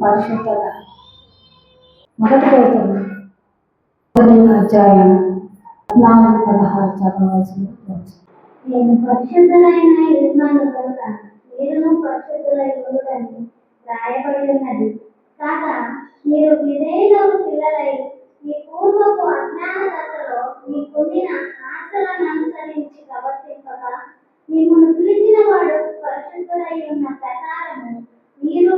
పరిశుద్ధత. మొదటి మొదటి అధ్యాయం నాలుగు పదహారు చదవలసింది నేను పరిశుద్ధులైన యజమాను కనుక మీరును పరిశుద్ధులై ఉండుటని రాయబడి ఉన్నది కాక మీరు విధేయులకు పిల్లలై మీ పూర్వపు అజ్ఞాన దశలో మీ పొందిన ఆశలను అనుసరించి ప్రవర్తింపక మిమ్మల్ని పిలిచిన వాడు పరిశుద్ధులై ఉన్న ప్రకారము మీరు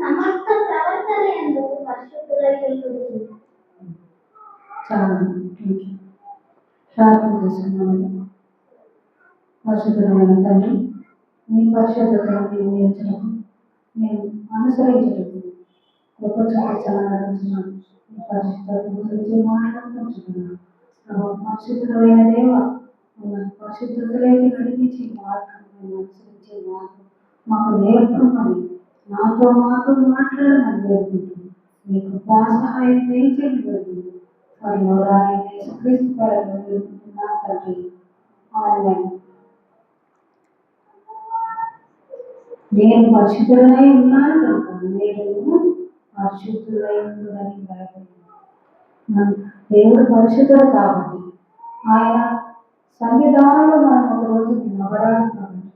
సమస్త ప్రవర్తన ఎందు పరిశుద్ధులై ఉంటుంది చాలా ప్రార్థన చేసుకున్నాను పరిశుద్ధమైన తండ్రి మీ పరిశుద్ధతను మేము నేర్చడం మేము అనుసరించడం గొప్ప చూపించాలనుకుంటున్నాం మీ పరిశుద్ధత గురించి మాట్లాడుకుంటున్నాం పరిశుద్ధమైన దేవ మమ్మల్ని పరిశుద్ధతలోకి నడిపించే మార్గం మేము అనుసరించే మార్గం. మాకు నేర్పమని నాతో మాతో మాట్లాడమని వేడుకుంటున్నాం. మీకు కృపా సహాయం దయచేసి వేడుకుంటున్నాం. పరిలోరాన్ని యేసుక్రీస్తు పరంలో వేడుకుంటున్నా తండ్రి. ఆన్లైన్ నేను పరిశుద్ధులై ఉన్నాను కనుక మీరు పరిశుద్ధులై ఉందని భయపడి దేవుడు పరిశుద్ధుడు కాబట్టి ఆయన సన్నిధానంలో మనం ఒక రోజు నిలబడాలి కాబట్టి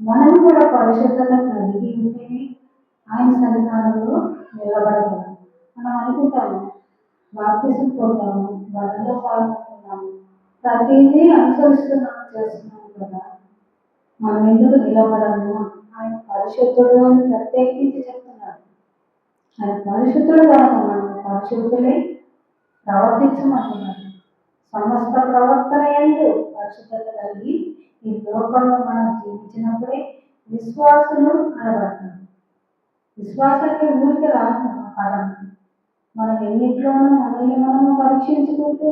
మనం కూడా పరిశుద్ధత కలిగి ఉంటేనే ఆయన సన్నిధానంలో నిలబడగలం. మనం అనుకుంటాము బాప్తిసం పొందాము బలలో పాల్గొంటున్నాము ప్రతిదీ అనుసరిస్తున్నాము చేస్తున్నాము కదా. మనం ఎందుకు నిలబడము? ఆయన పరిశుద్ధుడు అని ప్రత్యేకించి చెప్తున్నాడు. ఆయన పరిశుద్ధుడు కాదు మనం పరిశుద్ధులే ప్రవర్తించమంటున్నాడు. సమస్త ప్రవర్తన ఎందు పరిశుద్ధత కలిగి ఈ లోకంలో మనం జీవించినప్పుడే విశ్వాసులు అనబడతారు. విశ్వాసానికి ఊరికి రాదు ఆ పదం మనం ఎన్నిట్లోనూ మనల్ని మనము పరీక్షించుకుంటూ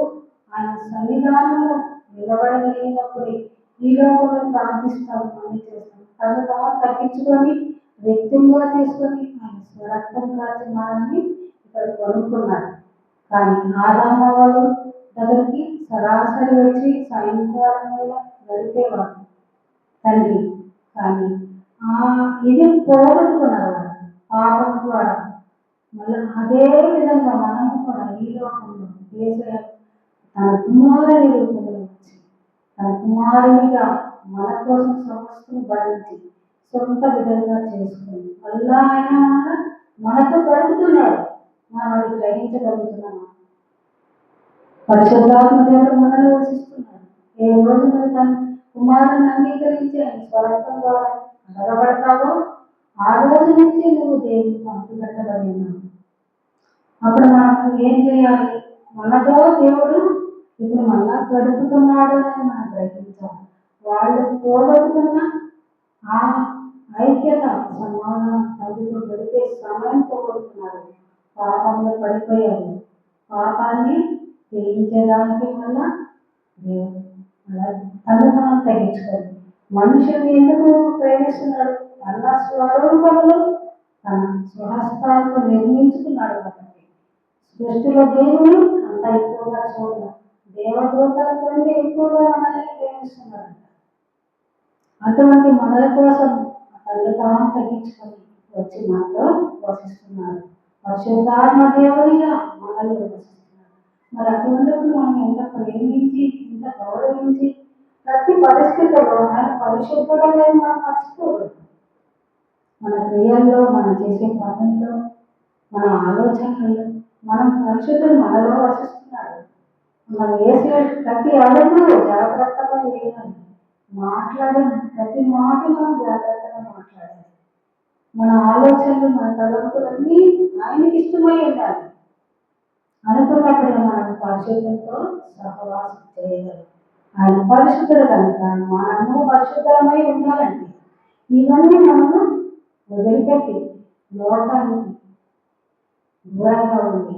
ఆయన సన్నిధానంలో నిలబడగలిగినప్పుడే ఈ లోకంలో ప్రార్థిస్తాము అని చేస్తాం. తను తగ్గించుకొని వ్యక్తంగా తీసుకొని ఆయన స్వరక్తం కాచి మనల్ని ఇక్కడ కొనుక్కున్నాడు. కానీ ఆదామ వాళ్ళు దగ్గరికి సరాసరి వచ్చి సాయంకాలం వేళ గడిపేవాడు తండ్రి కానీ ఆ ఇది పోగొట్టుకున్నారు పాపం ద్వారా మళ్ళీ అదే విధంగా మనం కూడా ఈ లోకంలో దేశ తన కుమారుని రూపంలో వచ్చి తన కుమారునిగా మన కోసం సమస్యను భరించి సొంత విధంగా చేసుకుని మళ్ళా ఆయన మన- మనతో గడుపుతున్నాడు మనం అది గ్రహించగలుగుతున్నామా? పరిశుద్ధాత్మ దేవుడు మనలో వసిస్తున్నాడు ఏ రోజు నువ్వు దాన్ని కుమారుని అంగీకరించి ఆయన స్వరక్తం ద్వారా అడగబడతావో ఆ రోజు నుంచి నువ్వు దేవునికి పంపిపెట్టబడి ఉన్నావు అప్పుడు మనం ఏం చేయాలి? మనతో దేవుడు ఇప్పుడు మళ్ళా గడుపుతున్నాడు అని మనం గ్రహించాలి. వాళ్ళు పోగొట్టుకున్న ఆ ఐక్యత సమాధానం తల్లితో గడిపే సమయం పోగొట్టుకున్నారు. పాపంలో పడిపోయారు పాపాన్ని జయించడానికి వల్ల దేవుడు అలా తను తాను తగ్గించుకోండి. మనుషులు ఎందుకు ప్రేమిస్తున్నాడు? తన స్వరూపంలో తన స్వహస్తాలను నిర్మించుకున్నాడు కాబట్టి. సృష్టిలో దేవుడు అంత ఎక్కువగా చూడదు దేవదూతల కంటే ఎక్కువగా మనల్ని ప్రేమిస్తున్నాడు అటువంటి మనల కోసం తల్లి తాను తగ్గించుకొని వచ్చి మనలో వసిస్తున్నారు పరిశుద్ధాత్మ దేవునిగా మనల్ని వసిస్తున్నారు మరి అటువంటిప్పుడు మనం ఎంత ప్రేమించి ఎంత గౌరవించి ప్రతి పరిస్థితుల్లో ఆయన పరిశుద్ధుడనే మనం మర్చిపోకూడదు. మన క్రియల్లో మనం చేసే పనుల్లో మన ఆలోచనల్లో మనం పరిశుద్ధుడు మనలో వసిస్తున్నాడు. మనం వేసే ప్రతి అడుగు జాగ్రత్తగా వేయాలి. మాట్లాడే ప్రతి మాట మనం జాగ్రత్తగా మాట్లాడాలి మన ఆలోచనలు మన తలంపులన్నీ ఆయనకి ఇష్టమై ఉండాలి. అనుకున్నప్పుడే మనం పరిశుద్ధంతో సహవాసం చేయగలం ఆయన పరిశుద్ధులు కనుక మనము పరిశుద్ధమై ఉండాలంటే ఇవన్నీ మనము వదిలిపెట్టి లోకానికి దూరంగా ఉండి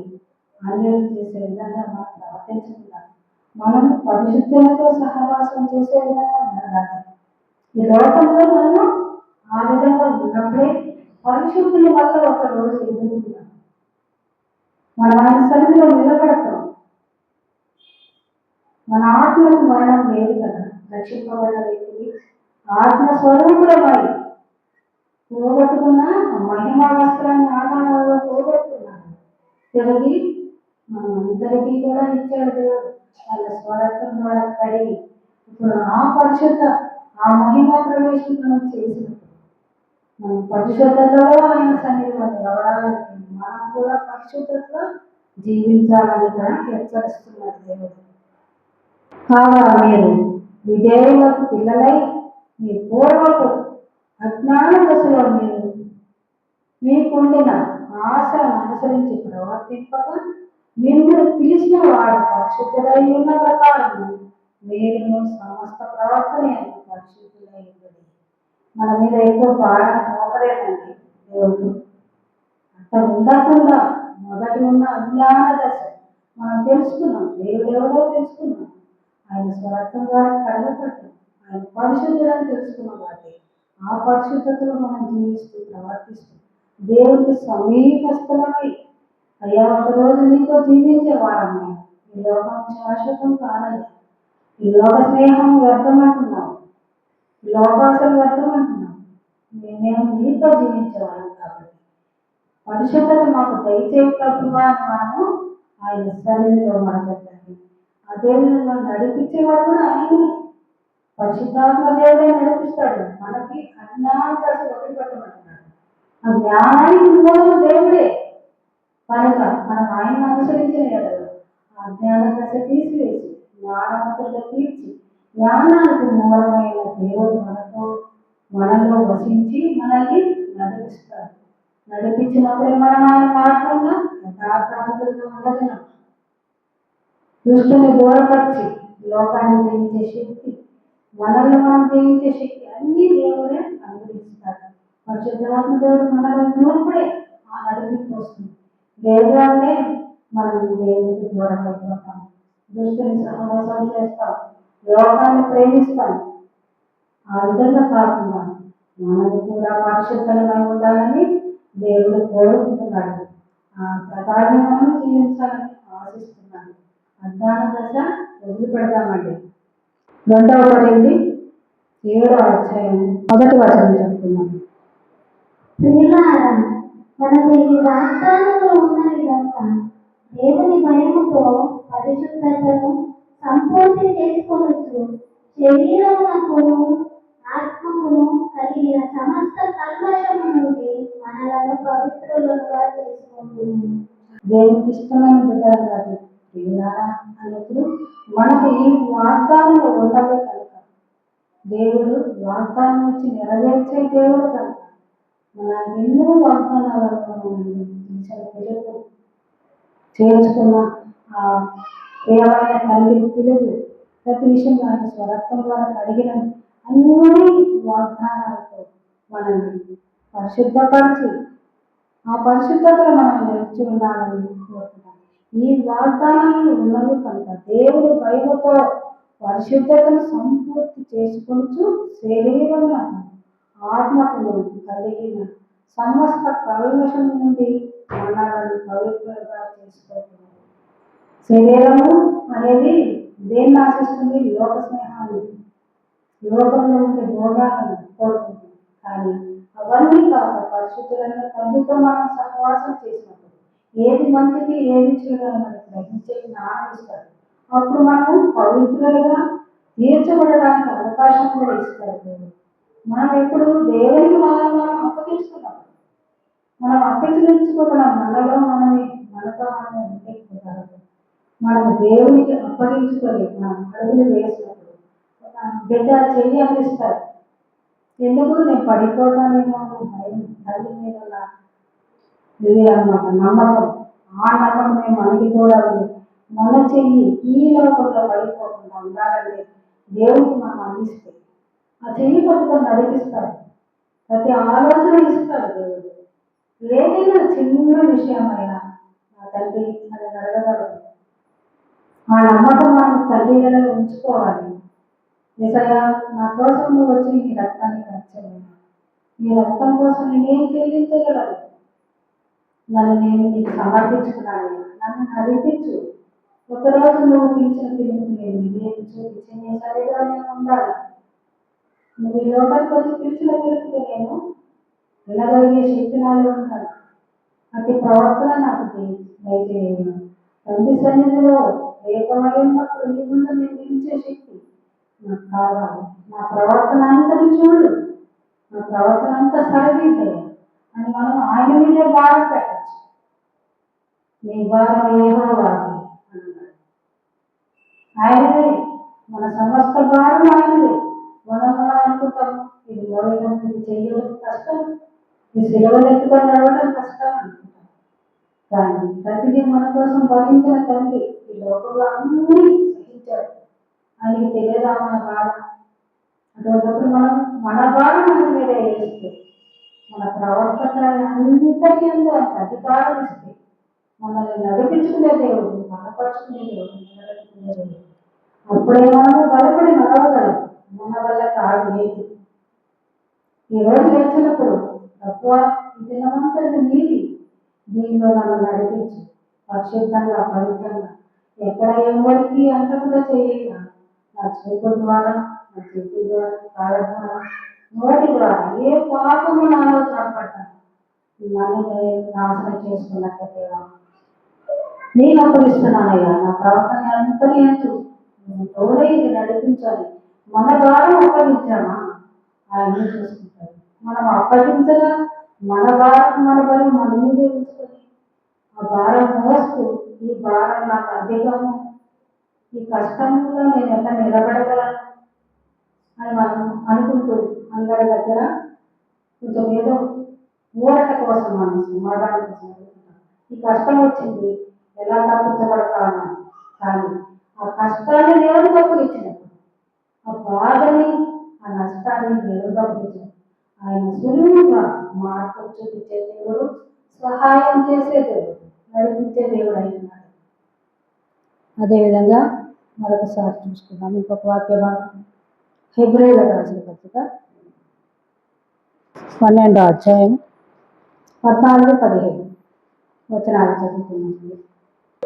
అన్యులు చేసే విధంగా మనం ప్రవర్తించకుండా మనం పరిశుద్ధులతో సహవాసం చేసే విధంగా మెరగాలి ఈ లోకంలో మనము ఆ విధంగా ఉన్నప్పుడే పరిశుద్ధుల వల్ల ఒక రోజు ఎదుగుతున్నాం మనం ఆయన సన్నిధిలో నిలబడతాం. మన ఆత్మకు మరణం లేదు కదా? రక్షింపబడిన వ్యక్తికి ఆత్మ స్వరూపులమై పోగొట్టుకున్న మహిమ వస్త్రాన్ని ఆదాయంలో పోగొట్టుకున్నాను తిరిగి మనం అందరికీ కూడా ఇచ్చాడు దేవుడు వాళ్ళ స్వరత్వం ద్వారా కడిగి ఇప్పుడు ఆ పరిశుద్ధ ఆ మహిమ ప్రవేశం మనం చేసినాం మనం పరిశుద్ధతలో ఆయన సన్నిధిలో నిలబడాలని మనం కూడా పరిశుద్ధతలో జీవించాలని కూడా హెచ్చరిస్తున్నాడు దేవుడు. కాగా మీరు విధేయులకు పిల్లలై మీ పూర్వపు అజ్ఞాన దశలో మీరు మీకుండిన ఆశను అనుసరించి ప్రవర్తింపక మిమ్మల్ని పిలిచిన వాడు పరిశుద్ధుడై ఉన్న ప్రకారం మీరు సమస్త ప్రవర్తన పరిశుద్ధ మన మీద ఏదో భారం మోపలేదండి దేవుడు. అంత ఉండకుండా మొదటి ఉన్న అజ్ఞాన దశ మనం తెలుసుకున్నాం దేవుడు ఎవరో తెలుసుకున్నాం. ఆయన స్వరత్వం ద్వారా కడగపడ్డాం ఆయన పరిశుద్ధులను తెలుసుకున్నాం కాబట్టి ఆ పరిశుద్ధతలో మనం జీవిస్తూ ప్రవర్తిస్తూ దేవుడికి సమీపస్థలమై అయ్యా ఒక రోజు నీతో జీవించే వారం మేము ఈ లోకం శాశ్వతం కాదయ్యా. ఈ లోక స్నేహం వ్యర్థమంటున్నాం ఈ లోకాసలు అంటున్నాం మేము నీతో జీవించేవాళ్ళం కాబట్టి. పరిశుద్ధత మాకు దయచేయ ప్రభువా మనము ఆయన శరీరంలో మాట్లాడాలి అదే విధంగా నడిపించేవాడు కూడా ఆయనే. పరిశుద్ధాత్మ దేవుడే నడిపిస్తాడు. మనకి అజ్ఞాన దశ వదిలిపెట్టమంటున్నాడు. ఆ జ్ఞానానికి మూలం దేవుడే. కనుక మనం ఆయన అనుసరించిన ఎడల ఆ జ్ఞాన దశ తీసివేసి జ్ఞానవంతులుగా తీర్చి జ్ఞానానికి మూలమైన దేవుడు మనతో మనలో వసించి మనల్ని నడిపిస్తాడు. నడిపించినప్పుడే మనం ఆయన మార్గంలో యథార్థవంతులుగా ఉండగలం. దుష్టుని దూరపరిచి లోకాన్ని జయించే శక్తి మనల్ని మనం జయించే శక్తి అన్ని దేవుడే అనుగ్రహిస్తాడు. పరిశుద్ధాత్మ దేవుడు మనలో ఉన్నప్పుడే ఆ నడిపింపు వస్తుంది. లేదు అంటే మనం దేవుడికి దూరం అయిపోతాం. దుష్టుని సహవాసం చేస్తాం. లోకాన్ని ప్రేమిస్తాను. ఆ విధంగా కాకుండా మనం కూడా పరిశుద్ధంగా ఉండాలని దేవుడు కోరుకుంటున్నాడు. ఆ ప్రకారం మనం జీవించాలని ఆశిస్తున్నాను అజ్ఞాన దశ వదిలిపెడతామండి రెండవ పడింది ఏడవ అధ్యాయం. మొదటి వచనం చెప్తున్నాం ప్రియులారా ఈ దేవుడు వాగ్దానం వచ్చి నెరవేర్చే దేవుడు కనుక మన ఎన్నో వాగ్దానాలను మనం పిలుపు చేర్చుకున్న ఆ ప్రియమైన తల్లి పిలుపు ప్రతి విషయం ఆయన స్వరత్వం ద్వారా అడిగిన అన్ని వాగ్దానాలతో మనల్ని పరిశుద్ధపరిచి ఆ పరిశుద్ధతలో మనం నిలిచి ఉండాలని కోరుకుంటాం ఈ వాగ్దానాలు ఉన్నవి కనుక దేవుడు భయముతో పరిశుద్ధతను సంపూర్తి చేసుకుంటూ శరీరంలో ఆత్మకు కలిగిన సమస్త కల్మషం నుండి మనలను పవిత్రంగా చేసుకోవాలి శరీరము అనేది దేన్ని ఆశిస్తుంది? లోక స్నేహాన్ని. లోకంలో ఉండే భోగాలను కోరుకుంటుంది. కానీ అవన్నీ కాక పరిశుద్ధులను తండ్రితో మనం సహవాసం చేసినప్పుడు ఏది మంచిది ఏది చెడుని మనకి గ్రహించే జ్ఞానం ఇస్తాడు అప్పుడు మనం పవిత్రులుగా తీర్చబడడానికి అవకాశం కూడా ఇస్తారు మనం ఇప్పుడు దేవునికి మనం మనం అప్పగించుకున్నాం మనం అప్పగించుకోవడం మనలో మనమే మనతో మనమే ఉంటే కుదరదు మనం దేవునికి అప్పగించుకొని మనం అడుగులు వేసినప్పుడు ఒక బిడ్డ చెయ్యి అందిస్తారు ఎందుకు? నేను పడిపోతానేమో భయం తల్లి మీద ఇది అన్నమాట నమ్మకం. ఆ నమ్మకమే మనకి కూడా ఉంది. మన చెయ్యి ఈ లోకంలో పడిపోకుండా ఉండాలని దేవుడికి మనం అందిస్తే ఆ చెయ్యి పట్టుకొని నడిపిస్తాడు. ప్రతి ఆలోచన ఇస్తాడు దేవుడు. ఏదైనా చిన్న విషయమైనా నా తల్లి అది అడగగలడు. ఆ నమ్మకం మనం తల్లిలో ఉంచుకోవాలి. నిజంగా నా కోసం నువ్వు వచ్చి నీ రక్తాన్ని ఖర్చలేదు నీ రక్తం కోసం నేనేం చెల్లించగలను? నన్ను నేను నీకు సమర్పించుకున్నాను. నన్ను నడిపించు. ఒకరోజు నువ్వు పిలిచిన పిలుపు నేను నేను చూపించి నీ సరిగా నేను ఉండాలి. నువ్వు ఈ లోకానికి వచ్చి పిలిచిన పిలుపుకి నేను వెళ్ళగలిగే శక్తి నాలో ఉండాలి అటు ప్రవర్తన నాకు దయచేయను తండ్రి సన్నిధిలో ఏకమైనప్పుడు నీ ముందు నేను పిలిచే శక్తి నాకు కావాలి. నా ప్రవర్తన అంతని చూడు. నా ప్రవర్తన అంతా సరిదిద్దే అని మనం ఆయన మీదే భారం పెట్టచ్చు. నీ భారం ఏమో కాదు. ఆయనదే మన సమస్త భారం ఆయనదే. మనం మనం అనుకుంటాం. ఇది మోయడం ఇది చెయ్యడం కష్టం. ఈ సిలవలు ఎత్తుకొని నడవడం కష్టం అనుకుంటాం. కానీ ప్రతిదీ మన కోసం భరించిన తండ్రి ఈ లోకంలో అన్నీ సహించాడు. ఆయనకి తెలియదా మన బాధ? అటువంటిప్పుడు మనం మన బాధ మన మీద వేస్తే మన ప్రవర్తన అంతటి ఎందు అధికారం ఇస్తే మనల్ని నడిపించుకునే దేవుడు బలపరుచుకునే దేవుడు నిలబెట్టుకునే దేవుడు. అప్పుడే మనము బలపడి నడవగలం. మన వల్ల కాదు ఏది. ఈ రోజు లేచినప్పుడు తక్కువ ఈ దినమంతా నీది. దీనిలో నన్ను నడిపించు. పరిశుద్ధంగా పవిత్రంగా. ఎక్కడ ఎవరికి అంటకుండా చేయగా నా చేతుల ద్వారా నా చేతుల ద్వారా కాళ్ళ ద్వారా నోటి ద్వారా ఏ పాపము నాలో చంపట్టాను నన్ను నాశనం చేసుకున్నట్టు దేవా. నేను అప్పగిస్తున్నానయ్యా నా ప్రవర్తన అంతా నేను చూస్తున్నాను తోడే ఇది నడిపించాలి. మన భారం అప్పగించామా? ఆయన చూసుకుంటాడు? మనం అప్పగించగా మన భారం మన బలం మన మీదే ఉంచుకొని. ఆ భారం మోస్తూ ఈ భారం నాకు అధికము. ఈ కష్టంలో నేను ఎట్లా నిలబడగలను అని మనం అనుకుంటూ అందరి దగ్గర కొంచెం ఏదో ఊరట కోసం మనం సమాధానం కోసం ఈ కష్టం వచ్చింది ఎలా తప్పించబడతాను కానీ ఆ కష్టాన్ని దేవుడు తప్పించినప్పుడు ఆ బాధని ఆ నష్టాన్ని దేవుడు తప్పించాడు ఆయన సులువుగా మార్పు చూపించే దేవుడు సహాయం చేసే దేవుడు నడిపించే దేవుడు అయినాడు అదేవిధంగా మరొకసారి చూసుకుందాం. ఇంకొక వాక్య భాగం. హెబ్రిల రాసిన పత్రిక పన్నెండో అధ్యాయం పద్నాలుగు పదిహేను. వచనాలు చదువుతున్నాం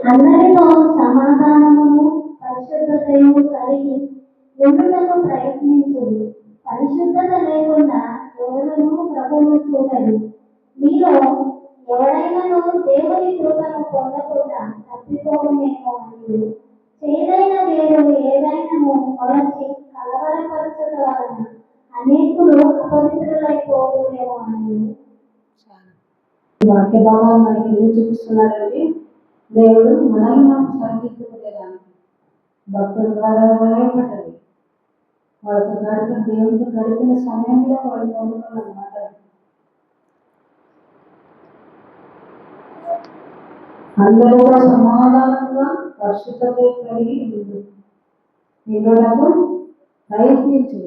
అందరితో సమాధానము పరిశుద్ధతయు కలిగి ఉండుటకు ప్రయత్నించుడి పరిశుద్ధత లేకుండా ఎవరును ప్రభువు చూడరు. మీలో ఎవరైనాను దేవుని కృపను పొందకుండా తప్పిపోవునేమో అని చేదైన వేరు ఏదైనాను కొలచి కలవరపరచుట వలన అనేకులు అపవిత్రులైపోవునేమో అని వాక్య భావాలు మనకి ఏం చూపిస్తున్నాడంటే దేవుడు మనల్ని మనం సరిదిద్దుకునేదానికి భక్తుల ద్వారా రాయబడ్డది వాళ్ళతో గడిపిన దేవుడితో గడిపిన సమయంలో వాళ్ళు పొందుకున్న అనమాట అందరితో సమాధానంగా పరిశుద్ధత కలిగి ఉండు. నిన్నులకు ప్రయత్నించు.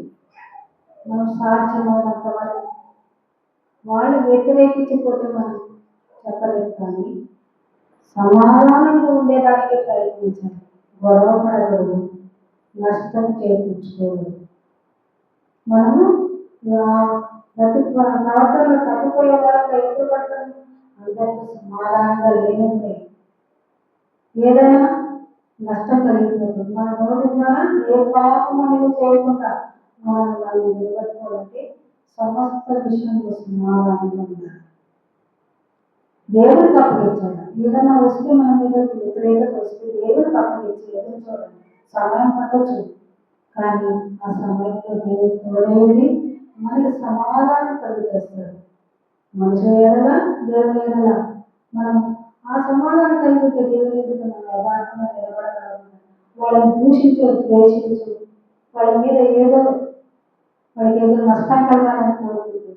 మనం సాధ్యమైనంత వరకు. వాళ్ళు వ్యతిరేకించిపోతే మనం చెప్పలేదు కానీ సమాధానంగా ఉండేదానికి ప్రయత్నించాలి గొడవపడదు నష్టం చేకూర్చుకోవద్దు. మనము ప్రతి ప్ర- ప్రవర్తనలో తప్పిపోయే వాళ్ళకి ఎప్పుడు పడతాం అందరికీ సమాధానంగా లేనుంటే. ఏదైనా నష్టం కలిగిపోతుంది. మన నోటి ద్వారా ఏ పాపం అనేది చేయకుండా మనం మనం నిలబెట్టుకోవాలంటే సమస్త విషయంలో సమాధానంగా ఉండాలి. దేవుడికి అప్పగించాలి ఏదైనా వస్తే మన మీద వ్యతిరేకత వస్తే దేవుడికి అప్పగించి ఎదురు చూడండి. సమయం పట్టవచ్చు కానీ ఆ సమయంలో దేవుడు తోడేది మనకి సమాధానం కలిగేస్తాడు మనుషుల ఏడలా దేవుని ఏడలా మనం ఆ సమాధానం కలిగితే దేవుని ఎదుట మనం యథార్థంగా నిలబడగలం వాళ్ళని దూషించు ద్వేషించు. వాళ్ళ మీద ఏదో వాళ్ళకి ఏదో నష్టం కలగాలని కోరుకుంటుంది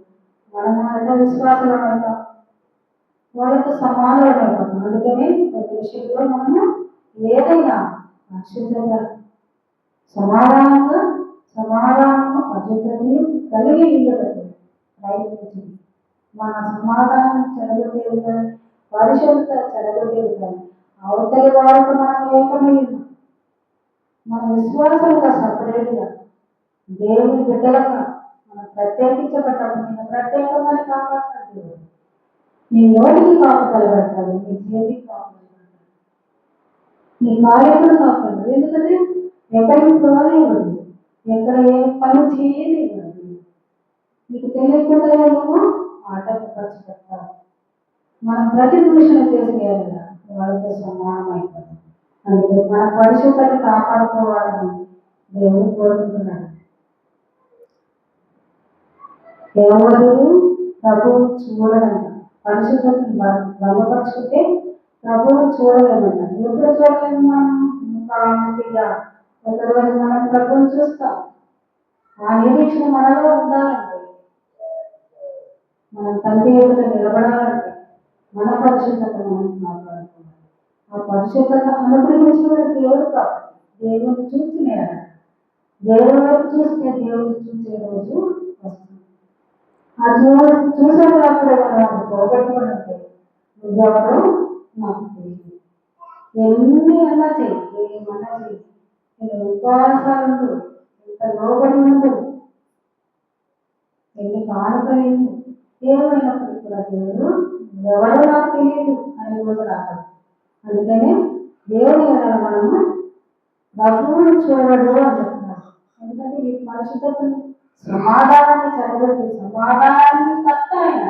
మనం ఎంత విశ్వాసం అవుతాం వాళ్ళతో సమానమైన అయిపోతాం అందుకని ప్రతి విషయంలో మనము ఏదైనా పరిశుద్ధత సమాధానంగా సమాధానము పరిశుద్ధతని కలిగి ఉండటం ప్రయత్నించింది మన సమాధానం చెడగొట్టే కానీ పరిశుద్ధత చెడగొట్టే కానీ అవతలి వారికి మనం ఏకమై మన విశ్వాసంగా సపరేట్గా దేవుని బిడ్డలుగా మనం ప్రత్యేకించబడ్డాము. నేను ప్రత్యేకంగానే కాపాడుతాను నీ నోటికి కాపు కలబడతాడు నీ చేతికి కాపు పెడతాడు నీ కార్యకులు కాపాడు ఎందుకంటే ఎక్కడికి పోలేవద్దు ఎక్కడ ఏ పని చేయలేవద్దు నీకు తెలియకుండా నువ్వు ఆటకు ఖర్చు పెట్టాలి మనం ప్రతి దూషణ చేసేయాలి వాళ్ళతో సమానం అయిపోతుంది అందుకే మన పరిశుద్ధత కాపాడుకోవాలని దేవుడు కోరుకుంటున్నాడు. ఎవరు ప్రభువు చూడడం పరిశుద్ధతను బలపరుచుకుంటే ప్రభువును చూడలేమన్నా ఎప్పుడు చూడలేము మనం. ముఖాముఖిగా ఒకరోజు మనం ప్రభువును చూస్తాం. ఆ నిరీక్షణ మనలో ఉండాలంటే మనం తండ్రి ఎదుట నిలబడాలంటే మన పరిశుద్ధత మనం మాట్లాడుకోవాలి ఆ పరిశుద్ధత అనుగ్రహించిన దేవుడు కాదు దేవుని చూసి దేవుడి వైపు చూస్తే దేవుడిని చూసే రోజు వస్తుంది. ఆ చూ చూసేటప్పుడు మనం నువ్వెవరు నాకు తెలియదు. ఎన్ని అన్నా చెయ్యి ఏమన్నా చెయ్యి. నేను ఉపవాసాలు ఎంత లోబడి ఉండు ఎన్ని కానుకలు ఏమైనప్పటికీ కూడా దేవుడు ఎవరో నాకు తెలియదు అని రోజు రావాలి అందుకనే దేవుని ఎడల మనము ప్రభువుని చూడడు అని చెప్తున్నారు. ఎందుకంటే ఈ పరిశుద్ధతను సమాధానాన్ని చదవదు సమాధానాన్ని కర్త ఆయన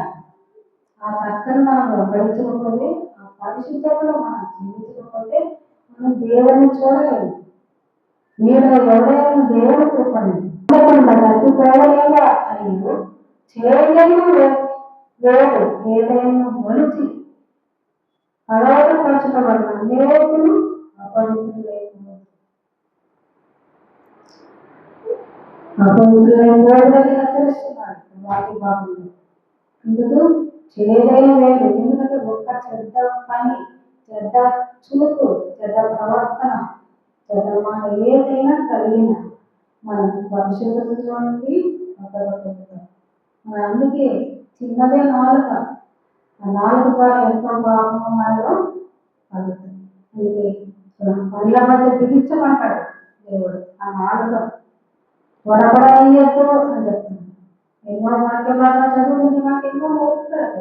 ఆ కర్తను మనం వెంబడించకపోతే ఆ పరిశుద్ధతను మనం జీవించకపోతే మనం దేవుని చూడలేము. మీరు ఎవరైనా దేవుని చూపండి ఉండకుండా అని చేయలేము వేడు ఏదైనా మొలిచి కలవరపరచబడిన అనేకులు అపవిత్రులైపోయారు వాటి బాగుంది ఎందుకు చేయదైన లేదు ఎందుకంటే ఒక్క చెడ్డ పని చెడ్డ చూపు చెడ్డ ప్రవర్తన చెడ్డ మాట ఏదైనా కలిగిన మనం పరిశుద్ధతలోనికి అడ్డగొట్టుకుంటాం మరి అందుకే చిన్నదే నాలుక ఆ నాలుగు ద్వారా ఎంతో పాపం మనలో కలుగుతుంది అందుకే పండ్ల మధ్య బిగించమంటాడు దేవుడు. ఆ నాలుక త్వరపడయ్యద్దు అని చెప్తున్నాడు ఎన్నో వాక్య బాగా చదువుతుంది మాకు ఎన్నో నేర్పుతాడు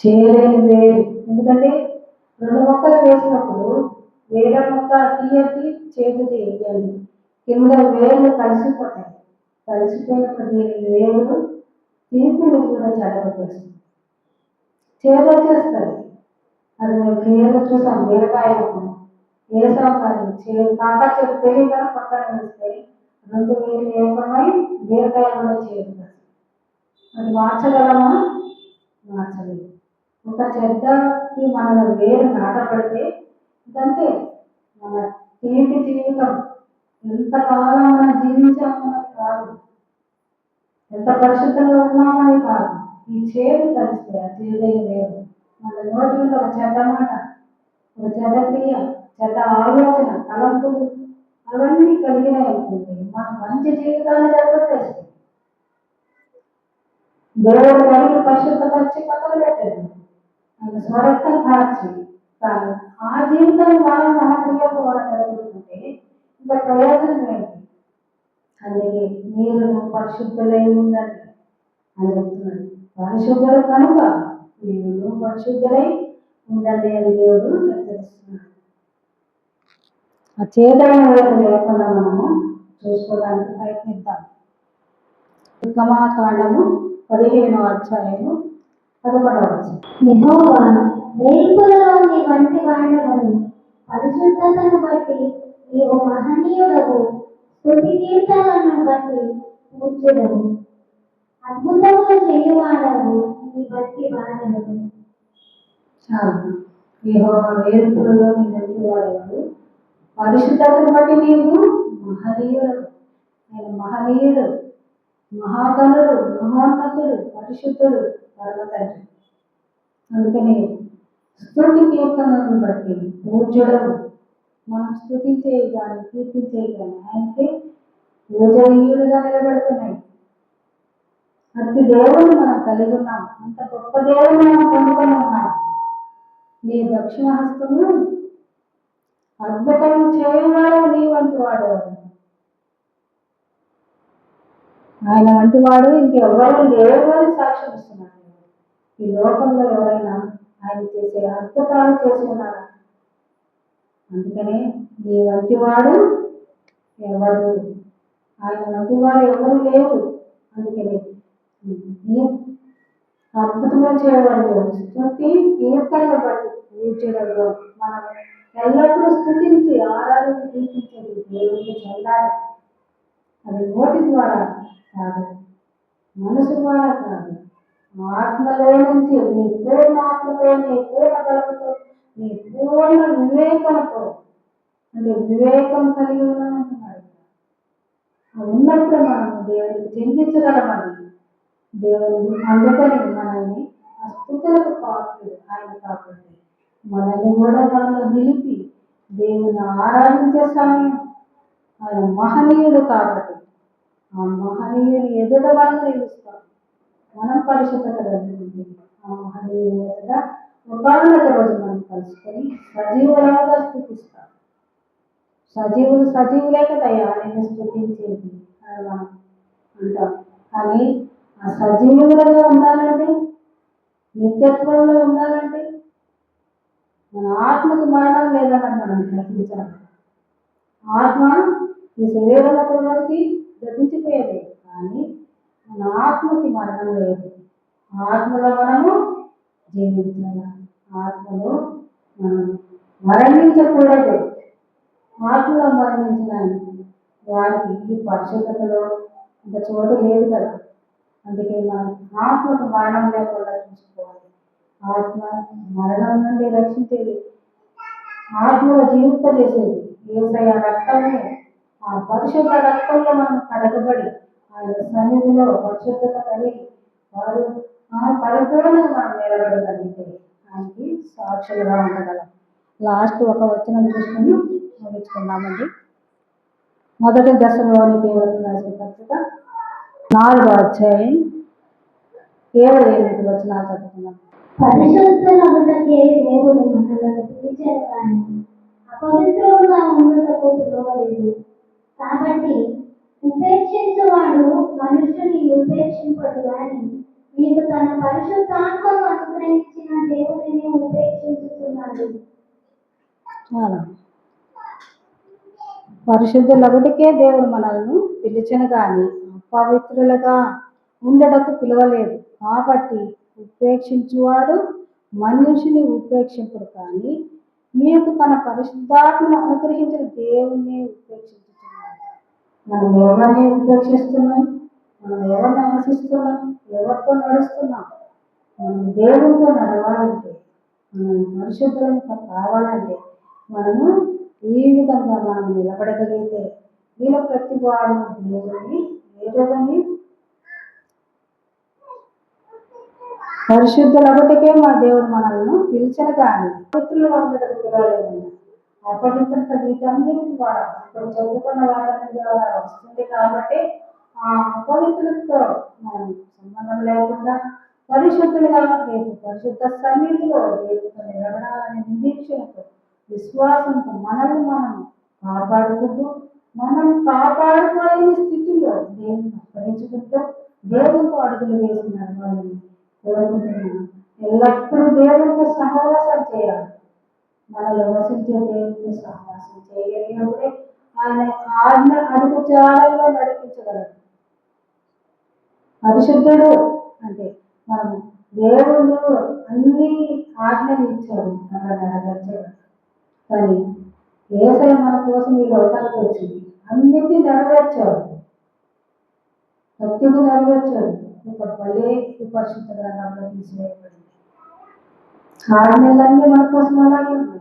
చేయలేని వేరు ఎందుకంటే రెండు మొక్కలు వేసినప్పుడు వేరే మొక్క తీయద్ది చేతి తీయాలి కింద వేళ్ళు కలిసిపోతాయి కలిసిపోయినప్పుడు దీని వేలు తీపిని కూడా చెడగొట్టేస్తుంది చేదు వచ్చేస్తుంది అది మేము క్లియర్గా చూసాం మిరపాయలు వేసాం కానీ చేదు కాక చెట్టు తెలియక పక్కన వేస్తే రెండు వేలు ఏకమై బీరకాయ కూడా చేదు అది మార్చగలమా మార్చలేదు ఒక చెడ్డకి మన వేరు నాటబడితే ఇదంతే. మన తీపి జీవితం ఎంతకాలం మనం జీవించామన్నది కాదు. ఎంత పరిశుద్ధంగా ఉన్నామని కాదు. ఈ చేదు కలిస్తే ఆ చేదైన లేదు మన నోటి నుండి ఒక చెడ్డ మాట ఒక చెడ్డ క్రియ చెత్త ఆలోచన తలంపులు అవన్నీ కలిగినాయి అనుకుంటే మనం మంచి జీవితాన్ని జరగట్టేస్తాయి దేవుడు కడిగి పరిశుద్ధపరిచి పక్కన పెట్టాడు. ఆయన స్వరక్తం కార్చి కానీ ఆ జీవితం మనం మన క్రియలు కూడా జరుగుతుంటే ఇంకా ప్రయోజనం ఏంటి? అందుకే మీరు పరిశుద్ధులై ఉండండి. అని చెప్తున్నాడు. పరిశుద్ధులు కనుక మీరు పరిశుద్ధులై ఉండండి అని దేవుడు హెచ్చరిస్తున్నాడు. ఆ చేతన వైపు లేకుండా మనము చూసుకోవడానికి ప్రయత్నిద్దాం. ఉత్తమాకాండము పదిహేనో అధ్యాయము పదకొండవ వచనం. యెహోవా వేల్పులలోని వంటి వాడవని పరిశుద్ధతను బట్టి నీవు మహనీయుడవు స్తుతి కీర్తనలను బట్టి కూర్చుడవు అద్భుతములు చేయువాడవు నీ బట్టి వాడవు వేర్పులలో నీ వెంటి వాడేవాడు? పరిశుద్ధతను బట్టి నీవు మహనీయుడు. ఆయన మహనీయుడు మహాగణుడు మహోన్నతుడు పరిశుద్ధుడు పరమ తండ్రి అందుకని స్థుతి కీర్తనను బట్టి పూజ్యుడవు మనం స్థుతించే కానీ కీర్తించే కానీ ఆయనకి పూజనీయుడుగా నిలబడుతున్నాయి. అతి దేవుని మనం కలిగి ఉన్నాం. అంత గొప్ప దేవుని మనం పొందుకొని ఉన్నాం. నీ దక్షిణ హస్తము అద్భుతం చేయవాడు నీ వంటి వాడు ఆయన వంటి వాడు ఇంకెవరు లేరు అని సాక్ష్యం ఇస్తున్నాడు ఈ లోకంలో ఎవరైనా ఆయన చేసే అద్భుతాలు చేసి ఉన్నారా అందుకనే నీ వంటి వాడు ఎవరు ఆయన వంటి వారు ఎవరు లేరు. అందుకనే నీ అద్భుతములు చేయవాడు స్థుతి కీర్తనలు బట్టి పూజలలో మనం ఎల్లప్పుడూ స్థుతించి ఆరాధించి కీర్తించేది దేవుడికి చెందాలి అది నోటి ద్వారా కాదు మనసు ద్వారా కాదు. ఆత్మలో నుంచి నీ పూర్ణ ఆత్మతో నీ పూర్ణ బలముతో నీ పూర్ణ వివేకంతో అంటే వివేకం కలిగి ఉన్నామంటున్నాడు అది ఉన్నప్పుడు మనం దేవుడికి చెందించగలమని దేవుడు అందుకని మనల్ని ఆ స్థుతులకు పాత్రుడు ఆయన కాకుండా మనల్ని కూడా దానిలో నిలిపి దేవుని ఆరాధించే సమయం ఆయన మహనీయుడు కాబట్టి ఆ మహనీయుని ఎదుట వాళ్ళు నిలుస్తాం మనం పరిశుద్ధత ఆ మహనీయుని ఎదుట ఒకనొక రోజు మనం కలుసుకొని సజీవులంగా స్థుతిస్తాం. సజీవులు సజీవులే కదా ఆయన స్థుతించేది అంటాం. కానీ ఆ సజీవులుగా ఉండాలంటే నిత్యత్వంలో ఉండాలంటే మన ఆత్మకు మరణం లేదని మనం గ్రహించాలి ఆత్మ ఈ శరీరంలో రోజుకి గతించిపోయేది కానీ మన ఆత్మకి మరణం లేదు. ఆత్మలో మనము జీవించాలి? ఆత్మలో మనం మరణించకూడదు. ఆత్మలో మరణించిన వారికి ఈ పరిశుద్ధతలో ఇంత చోటు లేదు కదా. అందుకే మనం ఆత్మకు మరణం లేకుండా చూసుకోవాలి. ఆత్మ మరణం నుండి రక్షించేది. ఆత్మలో జీవింపజేసేది. ఏసయ రక్తమే. ఆ పరిశుద్ధ రక్తంలో మనం కడగబడి ఆయన సన్నిధిలో పరిశుద్ధత కలిగి వారు ఆ పరిపూర్ణంగా మనం నిలబడగలిగితే ఆయనకి సాక్షులుగా ఉండగలం. లాస్ట్ ఒక వచనం చూసుకుని ముగించుకుందామండి. మొదటి దశలోని దేవుడు రాసిన పత్రిక నాలుగో అధ్యాయం ఏడు ఎనిమిది వచనాలు చదువుకున్నాం పరిశుద్ధులగుటకే దేవుడు మనలను పిలిచారు కానీ అపవిత్రులుగా ఉండటకు పిలవలేదు. కాబట్టి ఉపేక్షించేవాడు మనుషుని ఉపేక్షింపడు కానీ నీకు తన పరిశుద్ధాత్మను అనుగ్రహించిన దేవుడిని ఉపేక్షించుతున్నాడు చాలా పరిశుద్ధులగుటికే దేవుడు మనల్ని పిలిచను కానీ అపవిత్రులుగా ఉండటకు పిలవలేదు. కాబట్టి ఉపేక్షించువాడు మనుషుని ఉపేక్షింపుడు కానీ మీకు తన పరిశుద్ధాత్మను అనుగ్రహించిన దేవుణ్ణి ఉపేక్షించుతున్నాడు మనం ఎవరిని ఉపేక్షిస్తున్నాం? మనం ఎవరిని ఆశిస్తున్నాం? ఎవరితో నడుస్తున్నాం? మనం దేవునితో నడవాలంటే మనం పరిశుద్ధం కావాలంటే మనము ఈ విధంగా మనం నిలబడగలిగితే వీళ్ళ ప్రతి వాడు దేవుని ఏదోదని పరిశుద్ధులొకటికే మా దేవుడు మనల్ని పిలిచిన కానీ పవిత్రులుగా ఉండటం పిలవలేదండి. అప్పటి వీటన్నిటి ద్వారా ఇప్పుడు చదువుకున్న వాళ్ళని ద్వారా వస్తుంది కాబట్టి ఆ అపవిత్రులతో మనం సంబంధం లేకుండా పరిశుద్ధులుగా రేపు పరిశుద్ధ సన్నిధిలో రేపు నిలబడాలనే నిరీక్షణతో విశ్వాసంతో మనల్ని మనం కాపాడుకుంటూ మనం కాపాడుకోలేని స్థితిలో దేవుని అప్పగించుకుంటూ దేవునితో అడుగులు వేసిన వాళ్ళని కోరుకుంటున్నాను ఎల్లప్పుడూ దేవునితో సహవాసం చేయాలి. మనలో వసించే దేవునితో సహవాసం చేయగలిగినప్పుడే ఆయన ఆజ్ఞ అడుగు జాడల్లో నడిపించగలరు పరిశుద్ధుడు అంటే మనం దేవుడు అన్ని ఆజ్ఞలు ఇచ్చాడు. అలా నెరవేర్చాడు కానీ ఏసై మన కోసం ఈ లోకానికి వచ్చింది. అన్నిటినీ నెరవేర్చాడు. భక్తిని నెరవేర్చాడు. ఒక భలే ఈ గ్రంథంలో తీసివేయబడింది. కారణాలన్నీ మన కోసం అలాగే ఉన్నాయి.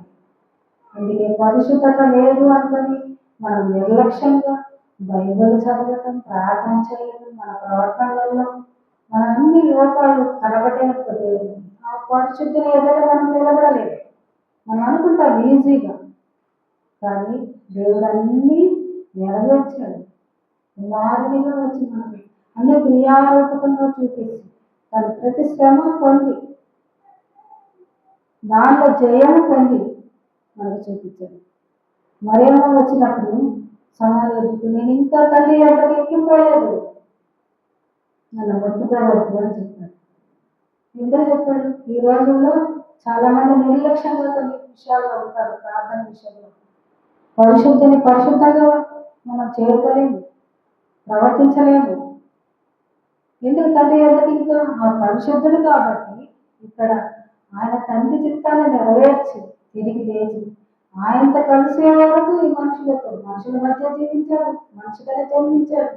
అందుకే పరిశుద్ధత లేదు అనుకొని మనం నిర్లక్ష్యంగా బైబిల్ చదవటం ప్రార్థన చేయడం మన ప్రవర్తనలలో మన అన్ని లోపాలు కనబడకపోతే ఆ పరిశుద్ధిని ఎదుట మనం నిలబడలేదు మనం అనుకుంటాం ఈజీగా. కానీ దేవుడు అన్నీ నెరవేర్చాడు. కుమారునిగా వచ్చి మనకి అన్ని క్రియారూపకంగా చూపించి తను ప్రతి శ్రమ పొంది దాంట్లో జయము పొంది మనకు చూపించాడు మరేమో వచ్చినప్పుడు సమాజం నేను ఇంకా తల్లి ఎక్కడికి ఎక్కిపోలేదు? నన్ను ముట్టుకోవద్దు అని చెప్పాడు. ఇంత చెప్పాడు? ఈ రోజుల్లో చాలా మంది నిర్లక్ష్యంగా కొన్ని విషయాల్లో ఉంటారు ప్రార్థన విషయంలో. పరిశుద్ధిని పరిశుద్ధంగా మనం చేరుకోలేము ప్రవర్తించలేము. ఎందుకు తండ్రి ఎందుకు ఇంకా? ఆ పరిశుద్ధుడు కాబట్టి ఇక్కడ ఆయన తండ్రి చిత్తాన్ని నెరవేర్చి తిరిగి లేచి. ఆయనతో కలిసే వరకు ఈ మనుషులతో మనుషుల మధ్య జీవించాడు మనుషులనే జన్మించాడు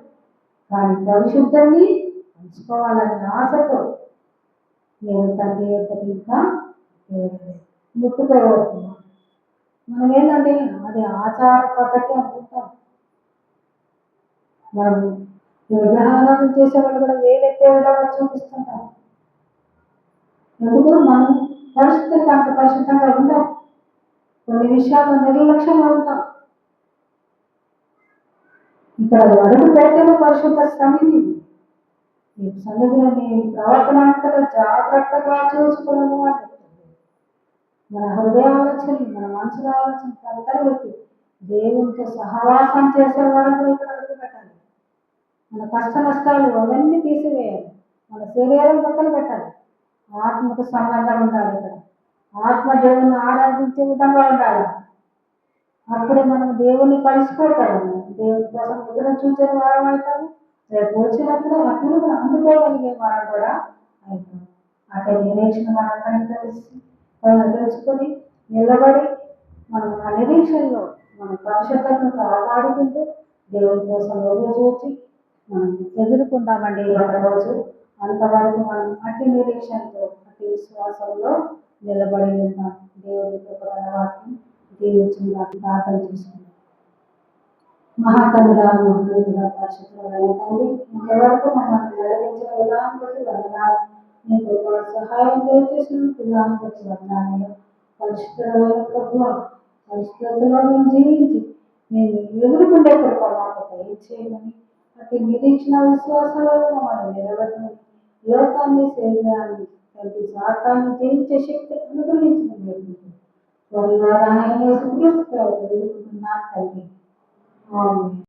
కానీ పరిశుద్ధాన్ని పంచుకోవాలనే ఆశతో నేను తండ్రి యొక్క ఇంకా ముట్టుకోబోతున్నాను మనం ఏంటంటే అది ఆచార పద్ధతి అనుకుంటాం మనం ఈ చేసే చేసేవాళ్ళు కూడా వేలెత్తే విధంగా చూపిస్తుంటారు ఎందుకు మనం పరిస్థితులకు అంత పరిశుద్ధంగా ఉండం. కొన్ని విషయాల్లో నిర్లక్ష్యంగా ఉంటాం. ఇక్కడ అడుగు పెడితేనే పరిశుద్ధ సమితి ఈ సన్నిధిలో నీ ప్రవర్తన అంతా జాగ్రత్తగా చూసుకున్నాము అని చెప్తుంది. మన హృదయ ఆలోచన మన మనసులో ఆలోచన పక్కన పెట్టి దేవునితో సహవాసం చేసే వాళ్ళతో ఇక్కడ అడుగు పెట్టాలి. మన కష్ట నష్టాలు అవన్నీ తీసివేయాలి. మన శరీరం పక్కన పెట్టాలి. ఆత్మకు సంబంధం ఉండాలి ఇక్కడ. ఆత్మ దేవుని ఆరాధించే విధంగా ఉండాలి. అప్పుడే మనం దేవుణ్ణి కలుసుకోగలము దేవుని కోసం ఎదురు చూసే వారం అవుతాము. రేపు వచ్చినప్పుడు అప్పుడు మనం అందుకోగలిగే వారం కూడా అవుతాం. అంటే నిరీక్షణ మనందరం తెలిసి. తెలుసుకొని నిలబడి మనం ఆ నిరీక్షణలో మన పరిశుద్ధతను కాపాడుకుంటూ దేవుని కోసం ఎదురు చూసి మనం ఎదుర్కొంటామండి ఒకరోజు అంతవరకు మనం అట్టి నిరీక్షణతో అట్టి విశ్వాసంలో నిలబడి ఉంటాం దేవుడి కృపగల వాక్యం దీవించిన ప్రార్థన చేసుకుంటాం మహాకరుడ మహోన్నతుడ పరిశుద్ధుడ తండ్రి ఇంతవరకు మమ్మల్ని నడిపించిన విధానం బట్టి వందనాలు. నీకు సహాయం దయచేసిన విధానం బట్టి వందనాలు. పరిశుద్ధమైన ప్రభు పరిస్థితుల్లో మేము జీవించి మేము ఎదుర్కొండే కృప మాకు దయచేయమని అట్టి నిరీక్షణ విశ్వాసాలను మనం నిలబెట్టమని లోకాన్ని శరీరాన్ని ప్రతి శాతాన్ని జయించే శక్తి అనుగ్రహించడం జరుగుతుంది. త్వరలో రానయ్యే తండ్రి. ఆమేన్.